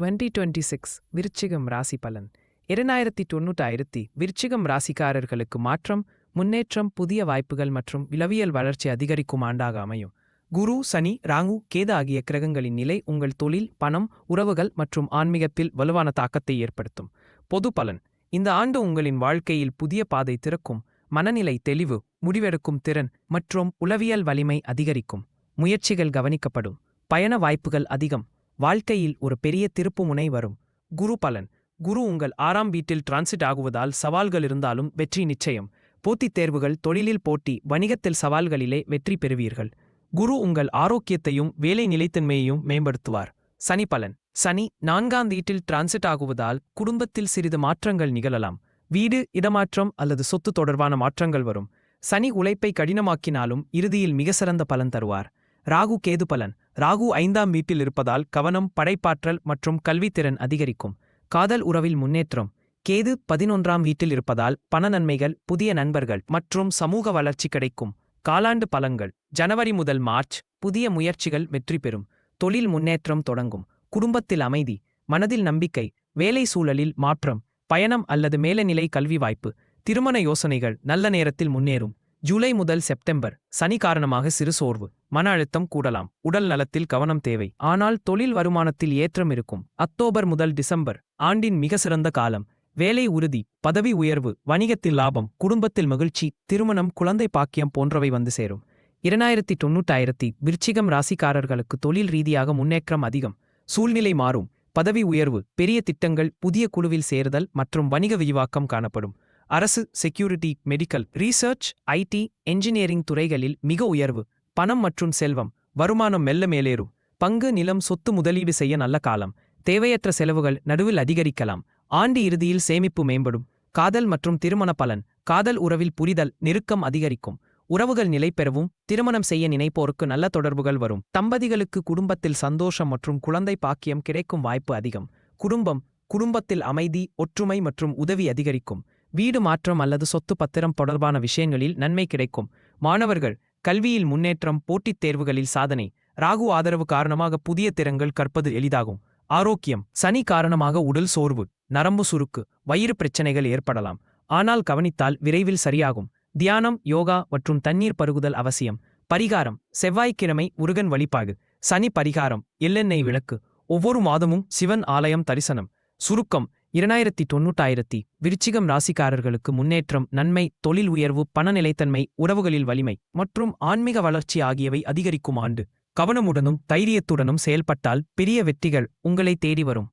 Twenty twenty six விருச்சிகம் ராசி பலன். இரண்டாயிரத்தி தொண்ணூற்றாயிரத்தி விருச்சிகம் ராசிக்காரர்களுக்கு மாற்றம் முன்னேற்றம் புதிய வாய்ப்புகள் மற்றும் இளவியல் வளர்ச்சி அதிகரிக்கும் ஆண்டாக அமையும். குரு சனி ராங்கு கேது ஆகிய கிரகங்களின் நிலை உங்கள் தொழில் பணம் உறவுகள் மற்றும் ஆன்மீகத்தில் வலுவான தாக்கத்தை ஏற்படுத்தும். பொது பலன் இந்த ஆண்டு உங்களின் வாழ்க்கையில் புதிய பாதை திறக்கும் மனநிலை தெளிவு முடிவெடுக்கும் திறன் மற்றும் உளவியல் வலிமை அதிகரிக்கும். முயற்சிகள் கவனிக்கப்படும் பயண வாய்ப்புகள் அதிகம் வாழ்க்கையில் ஒரு பெரிய திருப்புமுனை வரும். குரு பலன். குரு உங்கள் ஆறாம் வீட்டில் டிரான்சிட் ஆகுவதால் சவால்கள் இருந்தாலும் வெற்றி நிச்சயம். போட்டித் தேர்வுகள் தொழிலில் போட்டி வணிகத்தில் சவால்களிலே வெற்றி பெறுவீர்கள். குரு உங்கள் ஆரோக்கியத்தையும் வேலை நிலைத்தன்மையையும் மேம்படுத்துவார். சனி பலன். சனி நான்காம் வீட்டில் டிரான்சிட் ஆகுவதால் குடும்பத்தில் சிறிது மாற்றங்கள் நிகழலாம். வீடு இடமாற்றம் அல்லது சொத்து தொடர்பான மாற்றங்கள் வரும். சனி உழைப்பை கடினமாக்கினாலும் இறுதியில் மிக சிறந்த பலன் தருவார். ராகு கேது பலன். ராகு ஐந்தாம் வீட்டில் இருப்பதால் கவனம் படைப்பாற்றல் மற்றும் கல்வித்திறன் அதிகரிக்கும். காதல் உறவில் முன்னேற்றம். கேது பதினொன்றாம் வீட்டில் இருப்பதால் பண நன்மைகள் புதிய நண்பர்கள் மற்றும் சமூக வளர்ச்சி கிடைக்கும். காலாண்டு பலங்கள் ஜனவரி முதல் மார்ச் புதிய முயற்சிகள் வெற்றி பெறும். தொழில் முன்னேற்றம் தொடங்கும். குடும்பத்தில் அமைதி மனதில் நம்பிக்கை வேலை சூழலில் மாற்றம் பயணம் அல்லது மேலநிலை கல்வி வாய்ப்பு திருமண யோசனைகள் நல்ல நேரத்தில் முன்னேறும். ஜூலை முதல் செப்டம்பர் சனி காரணமாக சிறு சோர்வு மன அழுத்தம் கூடலாம் உடல் நலத்தில் கவனம் தேவை ஆனால் தொழில் வருமானத்தில் ஏற்றம் இருக்கும். அக்டோபர் முதல் டிசம்பர் ஆண்டின் மிக சிறந்த காலம் வேலை உறுதி பதவி உயர்வு வணிகத்தில் லாபம் குடும்பத்தில் மகிழ்ச்சி திருமணம் குழந்தை பாக்கியம் போன்றவை வந்து சேரும். இரண்டாயிரத்தி தொன்னூற்றாயிரத்தி விருச்சிகம் ராசிக்காரர்களுக்கு தொழில் ரீதியாக முன்னேற்றம் அதிகம் சூழ்நிலை மாறும் பதவி உயர்வு பெரிய திட்டங்கள் புதிய குழுவில் சேருதல் மற்றும் வணிக விரிவாக்கம் காணப்படும். அரசு security medical research IT engineering துறைகளில் மிக உயர்வு. பணம் மற்றும் செல்வம் வருமானம் மெல்ல மேலேறும். பங்கு நிலம் சொத்து முதலீடு செய்ய நல்ல காலம். தேவையற்ற செலவுகள் நடுவில் அதிகரிக்கலாம். ஆண்டு இறுதியில் சேமிப்பு மேம்படும். காதல் மற்றும் திருமண பலன் காதல் உறவில் புரிதல் நெருக்கம் அதிகரிக்கும். உறவுகள் நிலை பெறவும் திருமணம் செய்ய நினைப்போருக்கு நல்ல தொடர்புகள் வரும். தம்பதிகளுக்கு குடும்பத்தில் சந்தோஷம் மற்றும் குழந்தை பாக்கியம் கிடைக்கும் வாய்ப்பு அதிகம். குடும்பம் குடும்பத்தில் அமைதி ஒற்றுமை மற்றும் உதவி அதிகரிக்கும். வீடு மாற்றம் அல்லது சொத்து பத்திரம் தொடர்பான விஷயங்களில் நன்மை கிடைக்கும். மாணவர்கள் கல்வியில் முன்னேற்றம் போட்டித் தேர்வுகளில் சாதனை. ராகு ஆதரவு காரணமாக புதிய திறங்கள் கற்பது எளிதாகும். ஆரோக்கியம் சனி காரணமாக உடல் சோர்வு நரம்பு சுருக்கு வயிறு பிரச்சனைகள் ஏற்படலாம். ஆனால் கவனித்தால் விரைவில் சரியாகும். தியானம் யோகா மற்றும் தண்ணீர் பருகுதல் அவசியம். பரிகாரம் செவ்வாய்க்கிழமை முருகன் வழிபாடு. சனி பரிகாரம் எள்ளெண்ணெய் விளக்கு. ஒவ்வொரு மாதமும் சிவன் ஆலயம் தரிசனம். சுருக்கம் இரண்டாயிரத்தி தொன்னூற்றாயிரத்தி விருச்சிகம் ராசிக்காரர்களுக்கு முன்னேற்றம் நன்மை தொழில் உயர்வு பண நிலைத்தன்மை உறவுகளில் வலிமை மற்றும் ஆன்மீக வளர்ச்சி ஆகியவை அதிகரிக்கும் ஆண்டு. கவனமுடனும் தைரியத்துடனும் செயல்பட்டால் பெரிய வெற்றிகள் உங்களை தேடி வரும்.